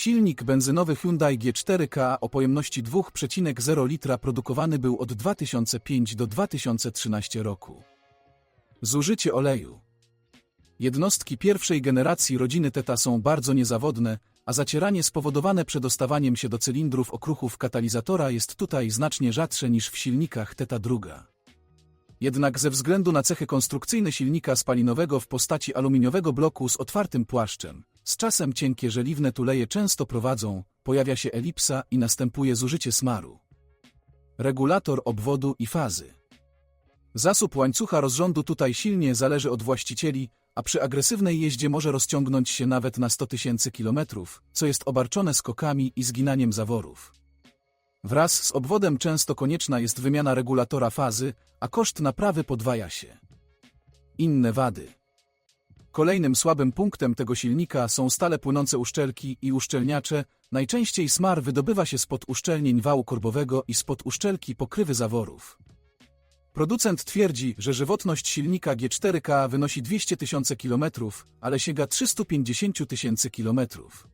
Silnik benzynowy Hyundai G4K o pojemności 2,0 litra produkowany był od 2005 do 2013 roku. Zużycie oleju. Jednostki pierwszej generacji rodziny Teta są bardzo niezawodne, a zacieranie spowodowane przedostawaniem się do cylindrów okruchów katalizatora jest tutaj znacznie rzadsze niż w silnikach Teta druga. Jednak ze względu na cechy konstrukcyjne silnika spalinowego w postaci aluminiowego bloku z otwartym płaszczem, z czasem cienkie żeliwne tuleje często prowadzą, pojawia się elipsa i następuje zużycie smaru. Regulator obwodu i fazy. Zasób łańcucha rozrządu tutaj silnie zależy od właścicieli, a przy agresywnej jeździe może rozciągnąć się nawet na 100 tysięcy kilometrów, co jest obarczone skokami i zginaniem zaworów. Wraz z obwodem często konieczna jest wymiana regulatora fazy, a koszt naprawy podwaja się. Inne wady. Kolejnym słabym punktem tego silnika są stale płynące uszczelki i uszczelniacze. Najczęściej smar wydobywa się spod uszczelnień wału korbowego i spod uszczelki pokrywy zaworów. Producent twierdzi, że żywotność silnika G4K wynosi 200 tysięcy kilometrów, ale sięga 350 tysięcy kilometrów.